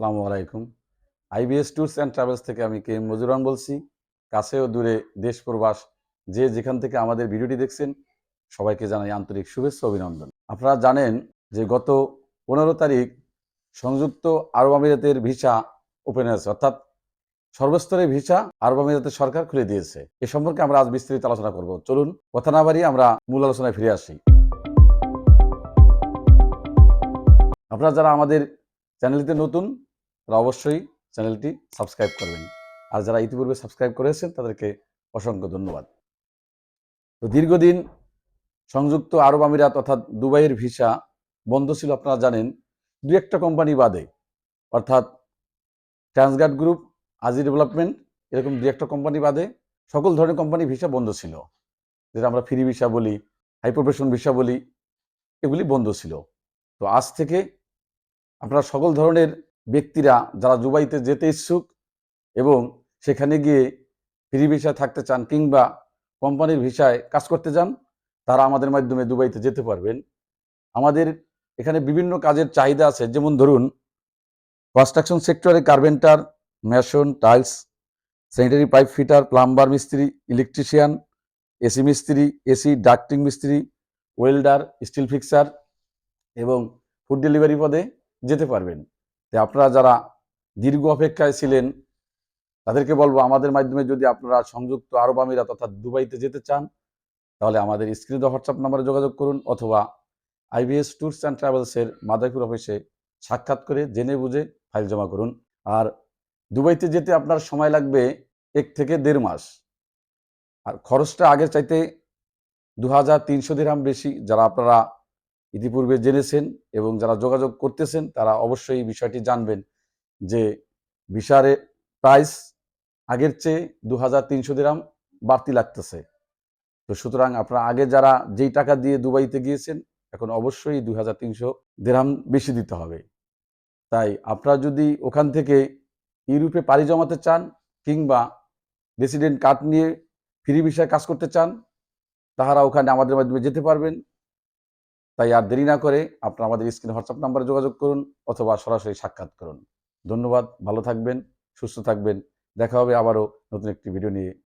আসসালামু আলাইকুম। IBS tours and travels থেকে আমি কে মজুরান বলছি। কাছে ও দূরে দেশ প্রবাস, যে যেখান থেকে আমাদের ভিডিওটি দেখছেন, সবাইকে জানাই আন্তরিক শুভেচ্ছা অভিনন্দন। আপনারা জানেন যে গত পনেরো তারিখ সংযুক্ত আরব আমিরাতের ভিসা ওপেন হয়েছে। অর্থাৎ সর্বস্তরের ভিসা আরব আমিরাতের সরকার খুলে দিয়েছে। এ সম্পর্কে আমরা আজ বিস্তারিত আলোচনা করব। চলুন, কথা না বাড়িয়ে আমরা মূল আলোচনায় ফিরে আসি। আপনারা যারা আমাদের চ্যানেলটিতে নতুন তারা অবশ্যই চ্যানেলটি সাবস্ক্রাইব করবেন। আর যারা ইতিপূর্বে সাবস্ক্রাইব করেছেন তাদেরকে অসংখ্য ধন্যবাদ। তো দীর্ঘদিন সংযুক্ত আরব আমিরাত অর্থাৎ দুবাইয়ের ভিসা বন্ধ ছিল, আপনারা জানেন। দু একটা কোম্পানি বাদে, অর্থাৎ ট্রান্সগার্ড গ্রুপ আজি ডেভেলপমেন্ট, এরকম দু একটা কোম্পানি বাদে সকল ধরনের কোম্পানি ভিসা বন্ধ ছিল। যেটা আমরা ফ্রি ভিসা বলি, হাই প্রফেশন ভিসা বলি, এগুলি বন্ধ ছিল। তো আজ থেকে আপনারা সকল ধরনের ব্যক্তিরা যারা দুবাইতে যেতে ইচ্ছুক এবং সেখানে গিয়ে ফ্রি ভিসায় থাকতে চান কিংবা কোম্পানির ভিসায় কাজ করতে চান তারা আমাদের মাধ্যমে দুবাইতে যেতে পারবেন। আমাদের এখানে বিভিন্ন কাজের চাহিদা আছে। যেমন ধরুন কনস্ট্রাকশন সেক্টরে carpenter mason tiles sanitary pipe fitter plumber মিস্ত্রি ইলেকট্রিশিয়ান এসি মিস্ত্রি এসি ডাক্টিং মিস্ত্রি ওয়েল্ডার স্টিল ফিক্সার এবং ফুড ডেলিভারি পদে যেতে পারবেন। তো আপনারা যারা দীর্ঘ অপেক্ষায় ছিলেন, তাদেরকে বলব আমাদের মাধ্যমে যদি আপনারা সংযুক্ত আরব আমিরাত অর্থাৎ দুবাইতে যেতে চান, তাহলে আমাদের স্ক্রিনে হোয়াটসঅ্যাপ নাম্বারে যোগাযোগ করুন অথবা আইবিএস ট্যুরস অ্যান্ড ট্রাভেলসের মাদারীপুর অফিসে সাক্ষাৎ করে জেনে বুঝে ফাইল জমা করুন। আর দুবাইতে যেতে আপনার সময় লাগবে এক থেকে দেড় মাস। আর খরচটা আগের চাইতে দু হাজার তিনশো দিরহাম বেশি, যারা আপনারা ইতিপূর্বে জেনেছেন এবং যারা যোগাযোগ করতেছেন, তারা অবশ্যই বিষয়টি জানবেন যে ভিসারে প্রাইস আগের চেয়ে দু হাজার তিনশো দিরাম বাড়তি লাগতেছে। তো সুতরাং আপনারা আগে যারা যেই টাকা দিয়ে দুবাইতে গিয়েছেন, এখন অবশ্যই দুই হাজার তিনশো দেরাম বেশি দিতে হবে। তাই আপনারা যদি ওখান থেকে ইউরোপে পাড়ি জমাতে চান কিংবা রেসিডেন্ট কার্ড নিয়ে ফ্রি ভিসায় কাজ করতে চান, তাহারা ওখানে আমাদের মাধ্যমে যেতে পারবেন। তাই আর দেরি না করে আপনারা আমাদের স্ক্রিনে হোয়াটসঅ্যাপ নাম্বারে যোগাযোগ করুন অথবা সরাসরি সাক্ষাৎ করুন। ধন্যবাদ, ভালো থাকবেন, সুস্থ থাকবেন। দেখা হবে আবারও নতুন একটি ভিডিও নিয়ে।